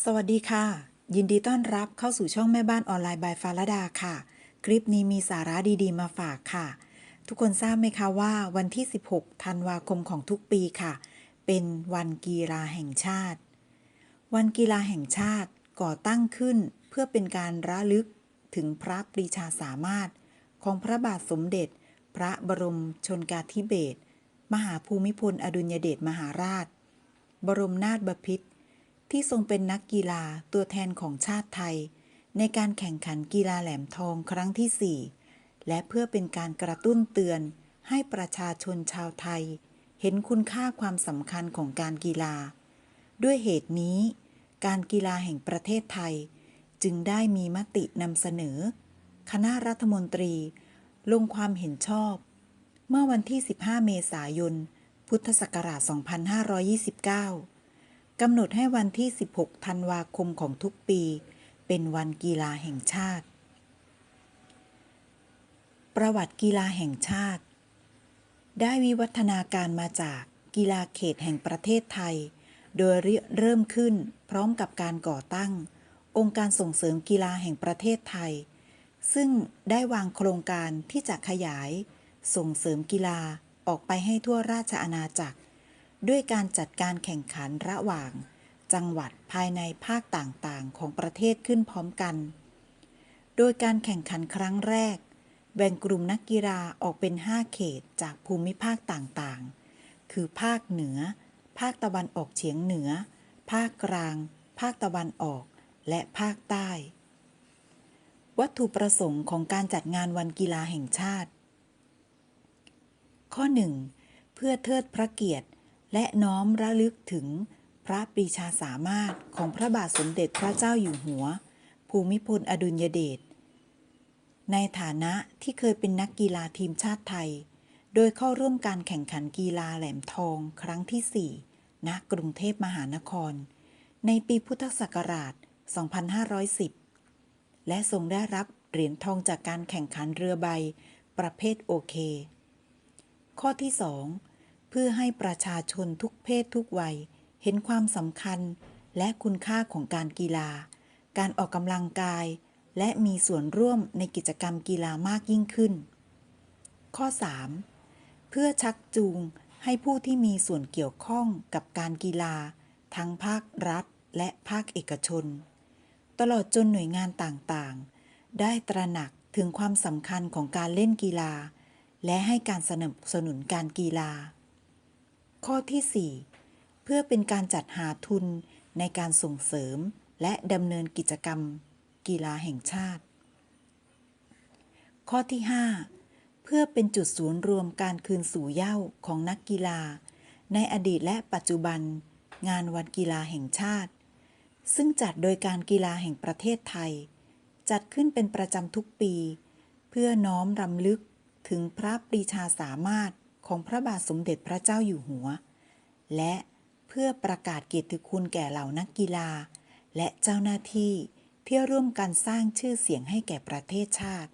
สวัสดีค่ะ ยินดีต้อนรับเข้าสู่ช่องแม่บ้านออนไลน์บายฟาลดาค่ะ คลิปนี้มีสาระดีๆ มาฝากค่ะ ทุกคนทราบไหมคะว่าวันที่ 16 ธันวาคมของทุกปีค่ะ เป็นวันกีฬาแห่งชาติ วันกีฬาแห่งชาติก่อตั้งขึ้นเพื่อเป็นการระลึกถึงพระปรีชาสามารถ ของพระบาทสมเด็จ พระบรมชนกาธิเบศรมหาภูมิพลอดุลยเดชมหาราช บรมนาถบพิตร ที่ทรงเป็นนักกีฬาตัวแทนของชาติไทย ในการแข่งขันกีฬาแหลมทองครั้งที่ 4 และเพื่อเป็นการกระตุ้นเตือนให้ประชาชนชาวไทย เห็นคุณค่าความสำคัญของการกีฬา ด้วยเหตุนี้ การกีฬาแห่งประเทศไทย จึงได้มีมตินำเสนอ คณะรัฐมนตรี ลงความเห็นชอบ เมื่อวันที่ 15 เมษายน พุทธศักราช 2529 กำหนดให้วันที่ 16 ธันวาคมของทุกปี เป็นวันกีฬาแห่งชาติ ประวัติกีฬาแห่งชาติ ได้วิวัฒนาการมาจากกีฬาเขตแห่งประเทศไทย โดยเริ่มขึ้นพร้อมกับการก่อตั้ง องค์การส่งเสริมกีฬาแห่งประเทศไทย ซึ่งได้วางโครงการที่จะขยาย ส่งเสริมกีฬาออกไปให้ทั่วราชอาณาจักร ด้วยการจัดการแข่งขันระหว่าง จังหวัดภายในภาคต่างๆ ของประเทศขึ้นพร้อมกัน โดยการแข่งขันครั้งแรก แบ่งกลุ่มนักกีฬาออกเป็น 5 เขตจากภูมิภาคต่างๆ คือภาคเหนือ ภาคตะวันออกเฉียงเหนือ ภาคกลาง ภาคตะวันออก และภาคใต้ วัตถุประสงค์ของการจัดงานวันกีฬาแห่งชาติ ข้อ 1 เพื่อเทิดพระเกียรติ และน้อมระลึกถึงพระปรีชาสามารถของพระบาทสมเด็จพระเจ้าอยู่หัว ภูมิพลอดุลยเดชในฐานะที่เคยเป็นนักกีฬาทีมชาติไทย โดยเข้าร่วมการแข่งขันกีฬาแหลมทองครั้งที่ 4 ณ กรุงเทพมหานคร ในปีพุทธศักราช 2510 และทรงได้รับเหรียญทองจากการแข่งขันเรือใบประเภทโอเค ข้อที่ 2 เพื่อให้ประชาชนทุกเพศทุกวัย เห็นความสำคัญและคุณค่าของการกีฬา การออกกำลังกาย และมีส่วนร่วมในกิจกรรมกีฬามากยิ่งขึ้น ข้อ 3 เพื่อชักจูงให้ผู้ที่มีส่วนเกี่ยวข้องกับการกีฬา ทั้งภาครัฐและภาคเอกชน ตลอดจนหน่วยงานต่างๆ ได้ตระหนักถึงความสำคัญของการเล่นกีฬา และให้การสนับสนุนการกีฬา ข้อที่ 4 เพื่อเป็นการจัดหาทุนในการส่งเสริมและดำเนินกิจกรรม กีฬาแห่งชาติ ข้อที่ 5 เพื่อเป็นจุดศูนย์รวมการคืนสู่เย้าของนักกีฬา ในอดีตและปัจจุบัน งานวันกีฬาแห่งชาติ ซึ่งจัดโดยการกีฬาแห่งประเทศไทย จัดขึ้นเป็นประจำทุกปี เพื่อน้อมรำลึกถึงพระปรีชาสามารถ ของพระบาทสมเด็จพระเจ้าอยู่หัว และเพื่อประกาศเกียรติคุณแก่เหล่านักกีฬา และเจ้าหน้าที่ที่ร่วมกันสร้างชื่อเสียงให้แก่ประเทศชาติ